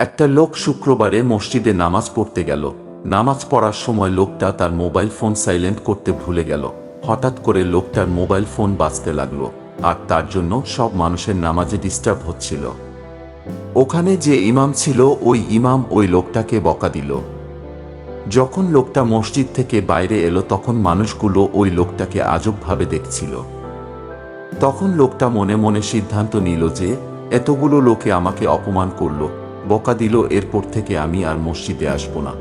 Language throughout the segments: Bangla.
একটা লোক শুক্রবারে মসজিদে নামাজ পড়তে গেল। নামাজ পড়ার সময় লোকটা তার মোবাইল ফোন সাইলেন্ট করতে ভুলে গেল। হঠাৎ করে লোকটার মোবাইল ফোন বাজতে লাগল, আর তার জন্য সব মানুষের নামাজে ডিস্টার্ব হচ্ছিল। ওখানে যে ইমাম ছিল, ওই ইমাম ওই লোকটাকে বকা দিল। যখন লোকটা মসজিদ থেকে বাইরে এলো, তখন মানুষগুলো ওই লোকটাকে আজবভাবে দেখছিল। তখন লোকটা মনে মনে সিদ্ধান্ত নিল যে, এতগুলো লোকে আমাকে অপমান করল। বকা দিল, এরপর থেকে আমি আর মসজিদে আসব না।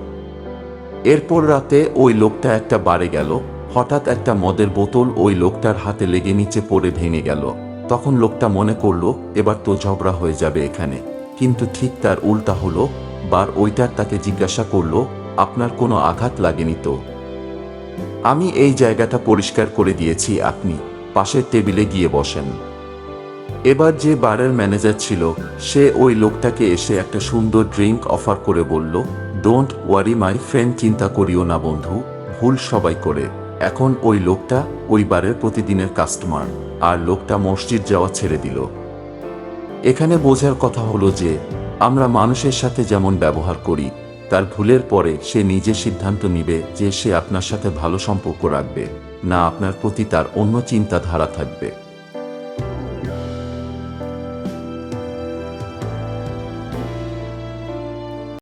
এরপর রাতে ওই লোকটা একটা বারে গেল। হঠাৎ একটা মদের বোতল ওই লোকটার হাতে লেগে নিচে পড়ে ভেঙে গেল। তখন লোকটা মনে করল, এবার তো ঝগড়া হয়ে যাবে এখানে। কিন্তু ঠিক তার উল্টা হলো, বার ওইটার তাকে জিজ্ঞাসা করল, আপনার কোনো আঘাত লাগেনি তো? আমি এই জায়গাটা পরিষ্কার করে দিয়েছি, আপনি। পাশের টেবিলে গিয়ে বসেন। এবার যে বারের ম্যানেজার ছিল, সে ওই লোকটাকে এসে একটা সুন্দর ড্রিঙ্ক অফার করে বলল ডোন্ট ওয়ারি মাই ফ্রেন্ড চিন্তা করিও না বন্ধু, ভুল সবাই করে। এখন ওই লোকটা ওই বারের প্রতিদিনের কাস্টমার আর লোকটা মসজিদ যাওয়া ছেড়ে দিল। এখানে বোঝার কথা হলো যে, আমরা মানুষের সাথে যেমন ব্যবহার করি, তার ভুলের পরে সে নিজে সিদ্ধান্ত নিবে যে সে আপনার সাথে ভালো সম্পর্ক রাখবে, না আপনার প্রতি তার অন্য চিন্তাধারা থাকবে।